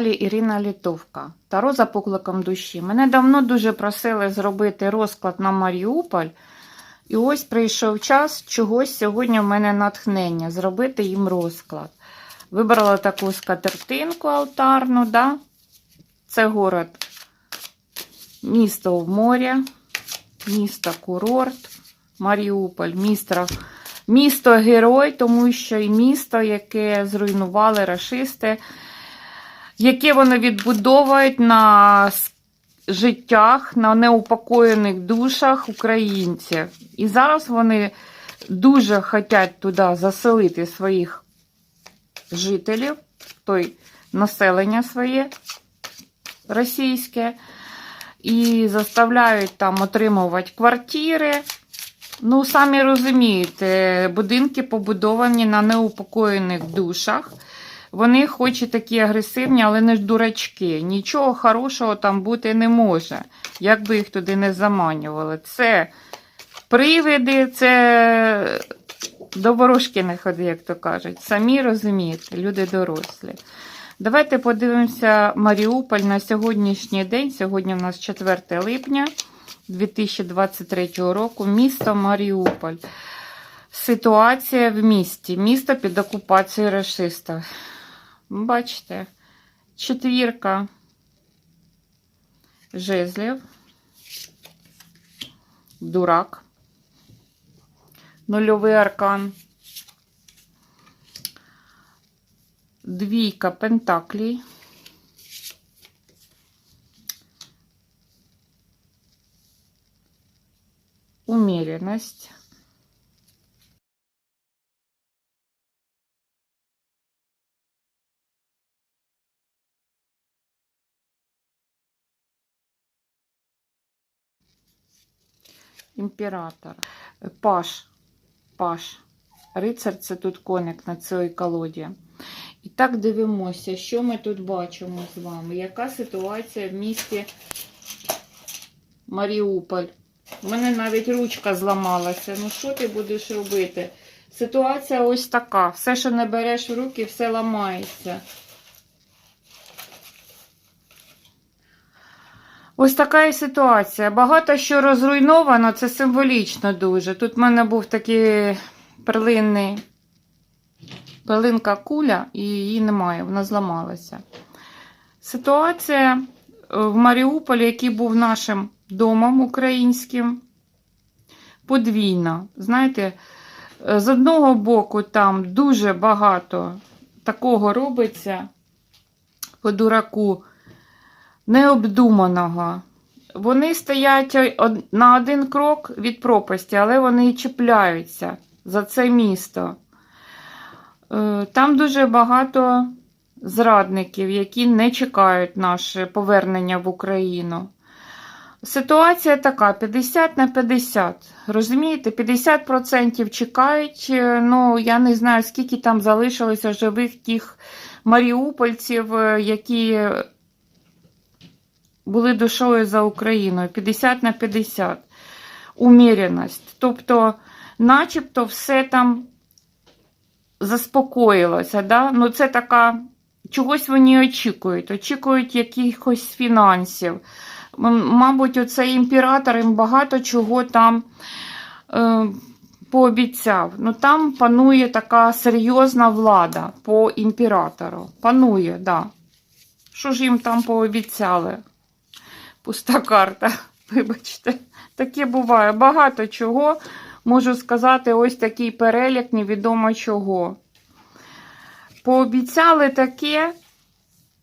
каналі Ірина Літовка. Таро за покликом душі. Мене давно дуже просили зробити розклад на Маріуполь. І ось прийшов час чогось сьогодні в мене натхнення зробити їм розклад. Вибрала таку скатертинку алтарну, да? це город, місто в морі, місто курорт, Маріуполь, місто, місто герой, тому що і місто, яке зруйнували рашисти, яке вони відбудовують на життях, на неупокоєних душах українців. І зараз вони дуже хочуть туди заселити своїх жителів, той населення своє російське, і заставляють там отримувати квартири. Ну, самі розумієте, будинки побудовані на неупокоєних душах. Вони хоч і такі агресивні, але не ж дурачки. Нічого хорошого там бути не може, як би їх туди не заманювали. Це привиди, це до ворожки не ходи, як то кажуть. Самі розумієте, люди дорослі. Давайте подивимося Маріуполь на сьогоднішній день. Сьогодні у нас 4 липня 2023 року. Місто Маріуполь. Ситуація в місті. Місто під окупацією расиста. Бачите, четвірка жезлів. Дурак. Нульовий аркан. Двійка пентаклей. Умеренность. Імператор. Паш. Паш. Рицар це тут коник на цій колоді. І так дивимося, що ми тут бачимо з вами. Яка ситуація в місті Маріуполь? У мене навіть ручка зламалася. Ну що ти будеш робити? Ситуація ось така. Все, що не береш в руки, все ламається. Ось така і ситуація. Багато що розруйновано, це символічно дуже. Тут в мене був такий перлинний перлинка куля, і її немає, вона зламалася. Ситуація е, в Маріуполі, який був нашим домом українським, подвійна. Знаєте, е, з одного боку, там дуже багато такого робиться по дураку необдуманого. Вони стоять на один крок від пропасті, але вони і чіпляються за це місто. Е, Там дуже багато зрадників, які не чекають наше повернення в Україну. Ситуація така: 50 на 50. Розумієте, 50% чекають. е, Ну, я не знаю, скільки там залишилося живих тих маріупольців, е, які були душою за Україною. 50 на 50. Уміреність. Тобто, начебто, все там заспокоїлося. Да? Ну, це така. Чогось вони очікують, очікують якихось фінансів. Мабуть, оцей імператор їм багато чого там е, пообіцяв. Ну там панує така серйозна влада по імператору. Панує, да. Що ж їм там пообіцяли? Пуста карта, вибачте. Таке буває. Багато чого. Можу сказати, ось такий перелік невідомо чого. Пообіцяли таке,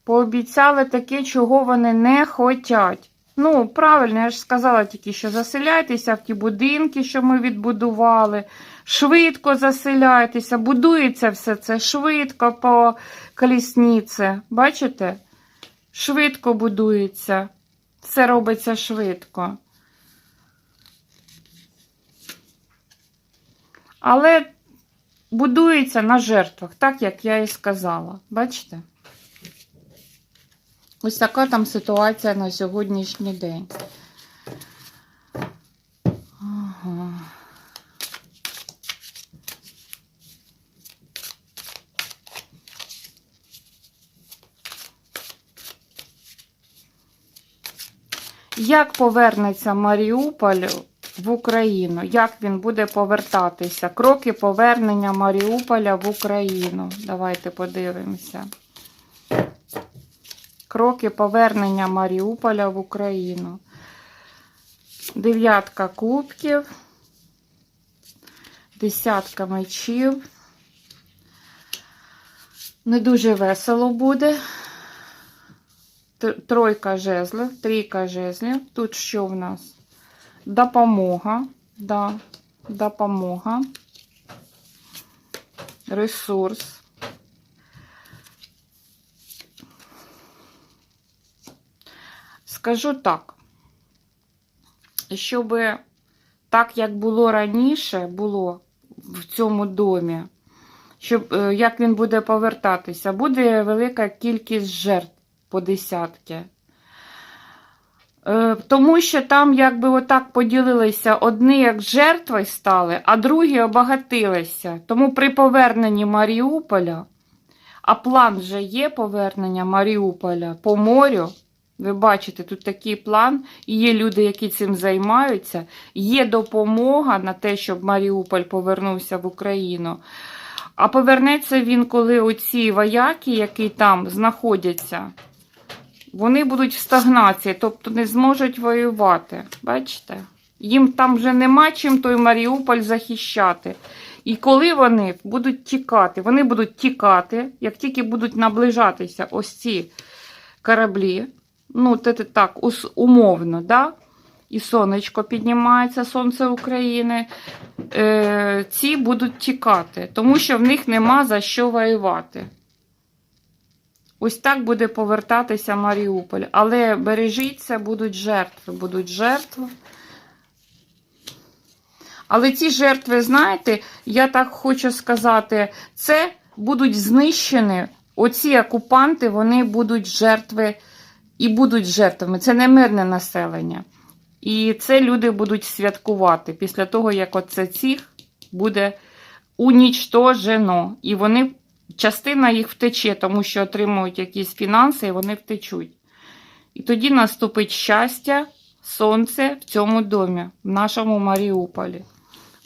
пообіцяли таке, чого вони не хочуть. Ну, правильно, я ж сказала тільки, що заселяйтеся в ті будинки, що ми відбудували. Швидко заселяйтеся, будується все це швидко по колісниці. Бачите? Швидко будується. Все робиться швидко. Але будується на жертвах, так як я і сказала. Бачите? Ось така там ситуація на сьогоднішній день. Як повернеться Маріуполь в Україну? Як він буде повертатися? Кроки повернення Маріуполя в Україну. Давайте подивимося. Кроки повернення Маріуполя в Україну. Дев'ятка кубків. Десятка мечів. Не дуже весело буде. Тройка жезлів, трійка жезлів. Тут що в нас? Допомога. Да, допомога. Ресурс. Скажу так, щоб так, як було раніше, було в цьому домі, щоб е, як він буде повертатися, буде велика кількість жертв по десятки. Е, Тому що там якби отак поділилися, одні як жертви стали, а другі обагатилися. Тому при поверненні Маріуполя, а план вже є повернення Маріуполя по морю. Ви бачите, тут такий план, і є люди, які цим займаються. Є допомога на те, щоб Маріуполь повернувся в Україну. А повернеться він, коли оці вояки, які там знаходяться, вони будуть в стагнації, тобто не зможуть воювати. Бачите? Їм там вже нема чим той Маріуполь захищати. І коли вони будуть тікати, вони будуть тікати, як тільки будуть наближатися ось ці кораблі, ну, так, умовно, да? і сонечко піднімається, сонце України, е, ці будуть тікати, тому що в них нема за що воювати. Ось так буде повертатися Маріуполь. Але бережіться, будуть жертви, будуть жертви. Але ці жертви, знаєте, я так хочу сказати, це будуть знищені. Оці окупанти, вони будуть жертви і будуть жертвами. Це не мирне населення. І це люди будуть святкувати після того, як оце цих буде унічтожено. І вони, частина їх втече, тому що отримують якісь фінанси, і вони втечуть. І тоді наступить щастя, сонце в цьому домі, в нашому Маріуполі.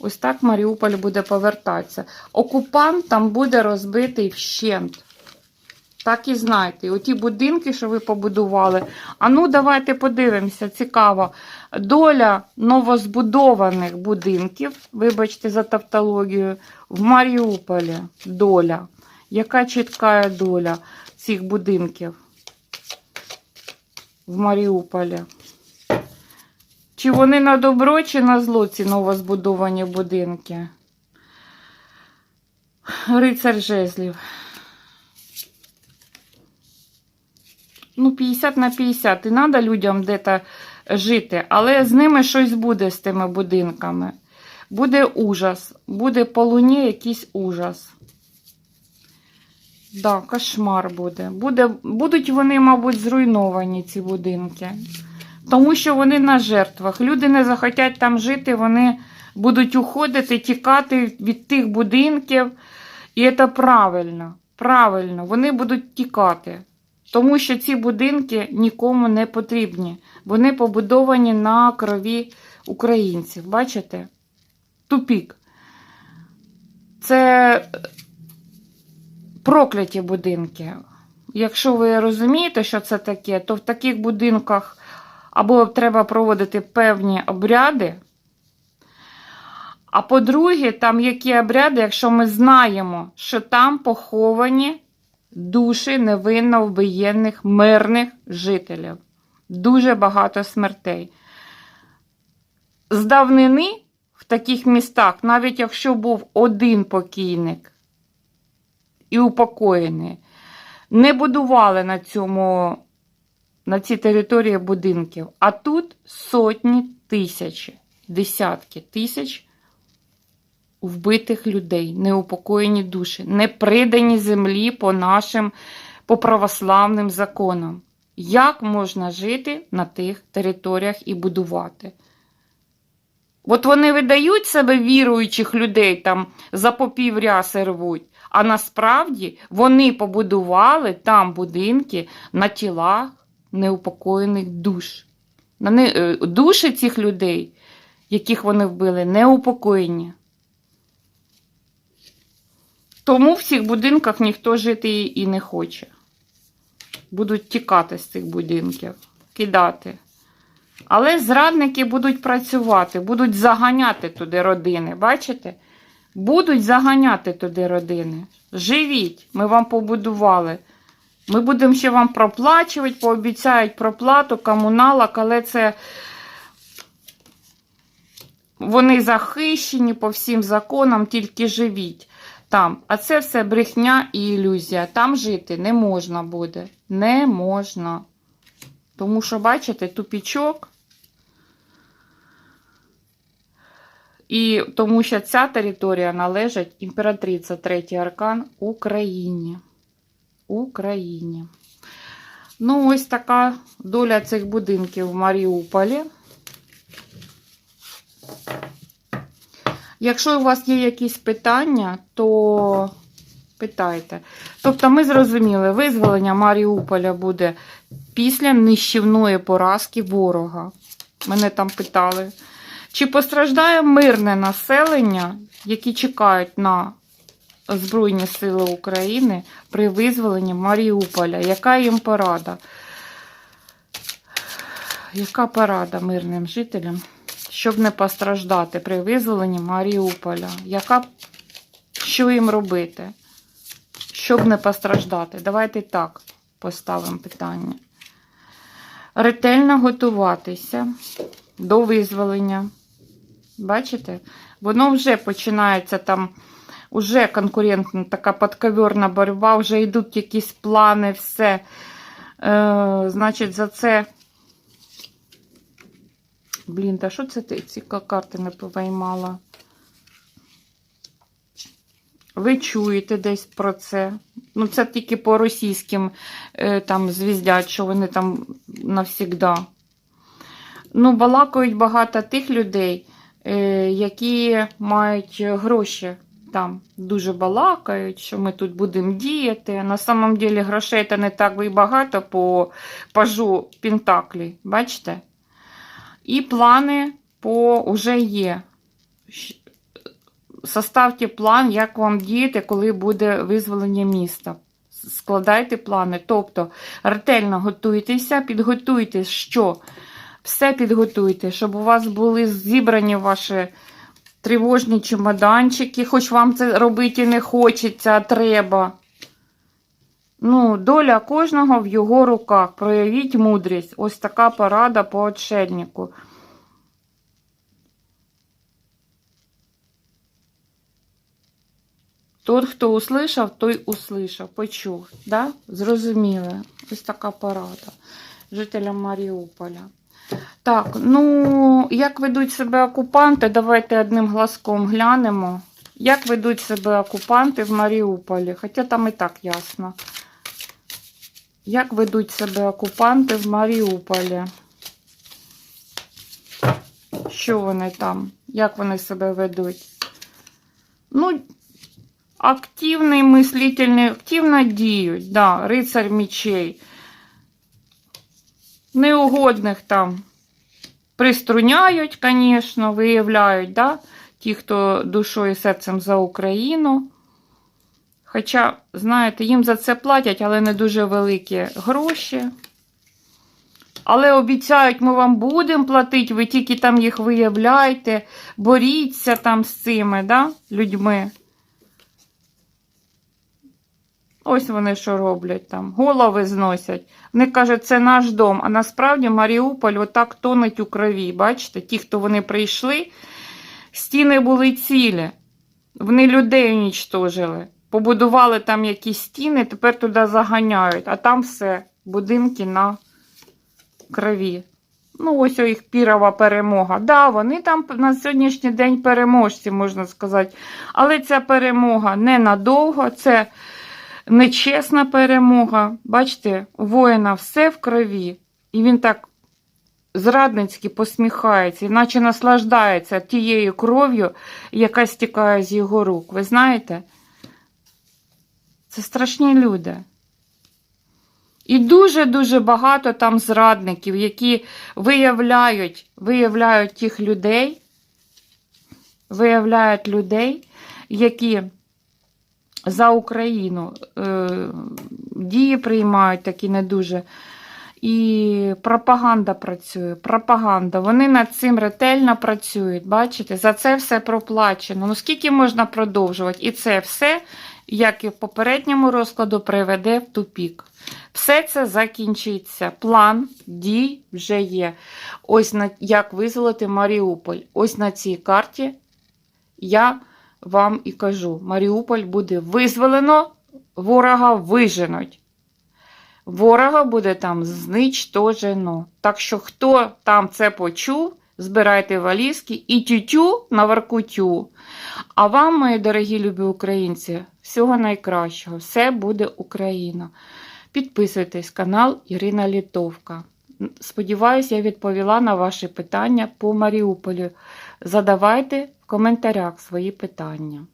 Ось так Маріуполь буде повертатися. Окупант там буде розбитий вщент. Так і знайте. Оті будинки, що ви побудували. А ну, давайте подивимося, цікаво. Доля новозбудованих будинків, вибачте за тавтологію, в Маріуполі. Доля. Яка чітка доля цих будинків в Маріуполі? Чи вони на добро, чи на зло ці новозбудовані будинки? Рицар жезлів. Ну, 50 на 50. І треба людям де-то жити, але з ними щось буде з тими будинками. Буде ужас. Буде по луні якийсь ужас. Да, кошмар буде. буде. Будуть вони, мабуть, зруйновані, ці будинки. Тому що вони на жертвах. Люди не захотять там жити, вони будуть уходити, тікати від тих будинків. І це правильно. Правильно, вони будуть тікати. Тому що ці будинки нікому не потрібні. Вони побудовані на крові українців. Бачите? Тупік. Це прокляті будинки. Якщо ви розумієте, що це таке, то в таких будинках або треба проводити певні обряди. А по-друге, там які обряди, якщо ми знаємо, що там поховані душі невинно вбиєнних мирних жителів. Дуже багато смертей. З давнини в таких містах, навіть якщо був один покійник і упокоєний, не будували на цьому, на цій території будинків. А тут сотні тисячі, десятки тисяч вбитих людей, неупокоєні душі, не придані землі по нашим по православним законам. Як можна жити на тих територіях і будувати? От вони видають себе віруючих людей там за попів ряси рвуть, а насправді вони побудували там будинки на тілах неупокоєних душ. Е, Душі цих людей, яких вони вбили, не упокоєні. Тому в цих будинках ніхто жити і не хоче. Будуть тікати з цих будинків, кидати. Але зрадники будуть працювати, будуть заганяти туди родини. Бачите? Будуть заганяти туди родини. Живіть, ми вам побудували. Ми будемо ще вам проплачувати, пообіцяють проплату, комуналок, але це вони захищені по всім законам, тільки живіть там. А це все брехня і ілюзія. Там жити не можна буде. Не можна. Тому що, бачите, тупічок. І тому що ця територія належить імператриця третій аркан Україні. Україні. Ну, ось така доля цих будинків в Маріуполі. Якщо у вас є якісь питання, то питайте. Тобто, ми зрозуміли, визволення Маріуполя буде після нищівної поразки ворога. Мене там питали. Чи постраждає мирне населення, які чекають на Збройні Сили України при визволенні Маріуполя? Яка їм порада? Яка порада мирним жителям, щоб не постраждати при визволенні Маріуполя? Яка... Що їм робити? Щоб не постраждати? Давайте так поставимо питання. Ретельно готуватися до визволення. Бачите? Воно вже починається там, уже конкурентна така подковерна боротьба, вже йдуть якісь плани, все. Е, Значить, за це. Блін, та що це ти ці карти не повиймала? Ви чуєте десь про це. Ну, це тільки по російським е, там звіздять, що вони там навсігда. Ну, балакають багато тих людей, які мають гроші там. Дуже балакають, що ми тут будемо діяти. На самом деле грошей це не так і багато по пажу Пентаклі. Бачите? І плани по уже є. Составте план, як вам діяти, коли буде визволення міста. Складайте плани. Тобто ретельно готуйтеся, підготуйте, що все підготуйте, щоб у вас були зібрані ваші тривожні чемоданчики, хоч вам це робити не хочеться, а треба. Ну, доля кожного в його руках. Проявіть мудрість. Ось така порада по отшельнику. Тот, хто услышав, той услышав, почув. Да? Зрозуміли. Ось така порада жителям Маріуполя. Так, ну, як ведуть себе окупанти, давайте одним глазком глянемо. Як ведуть себе окупанти в Маріуполі? Хоча там і так ясно. Як ведуть себе окупанти в Маріуполі? Що вони там? Як вони себе ведуть? Ну, активний мислительний, активно діють, да, рицар мечей. Неугодних там приструняють, звісно, виявляють, да? ті, хто душою і серцем за Україну. Хоча, знаєте, їм за це платять, але не дуже великі гроші. Але обіцяють, ми вам будемо платити, ви тільки там їх виявляйте, боріться там з цими да, людьми. Ось вони що роблять там. Голови зносять. Вони кажуть, це наш дом. А насправді Маріуполь отак тонуть у крові. Бачите, ті, хто вони прийшли, стіни були цілі. Вони людей унічтожили. Побудували там якісь стіни, тепер туди заганяють. А там все, будинки на крові. Ну, ось у їх пірова перемога. Да, вони там на сьогоднішній день переможці, можна сказати. Але ця перемога ненадовго, це нечесна перемога. Бачите, у воїна все в крові. І він так зрадницьки посміхається, іначе наслаждається тією кров'ю, яка стікає з його рук. Ви знаєте? Це страшні люди. І дуже-дуже багато там зрадників, які виявляють, виявляють тих людей, виявляють людей, які за Україну е, дії приймають такі не дуже. І пропаганда працює. Пропаганда. Вони над цим ретельно працюють. Бачите, за це все проплачено. Ну скільки можна продовжувати? І це все, як і в попередньому розкладу, приведе в тупік. Все це закінчиться. План дій вже є. Ось на, як визволити Маріуполь. Ось на цій карті я вам і кажу: Маріуполь буде визволено, ворога виженуть. Ворога буде там зничтожено. Так що, хто там це почув, збирайте валізки і тютю на Воркутю. А вам, мої дорогі любі українці, всього найкращого. Все буде Україна. Підписуйтесь канал Ірина Літовка. Сподіваюсь, я відповіла на ваші питання по Маріуполю. Задавайте коментарях свої питання.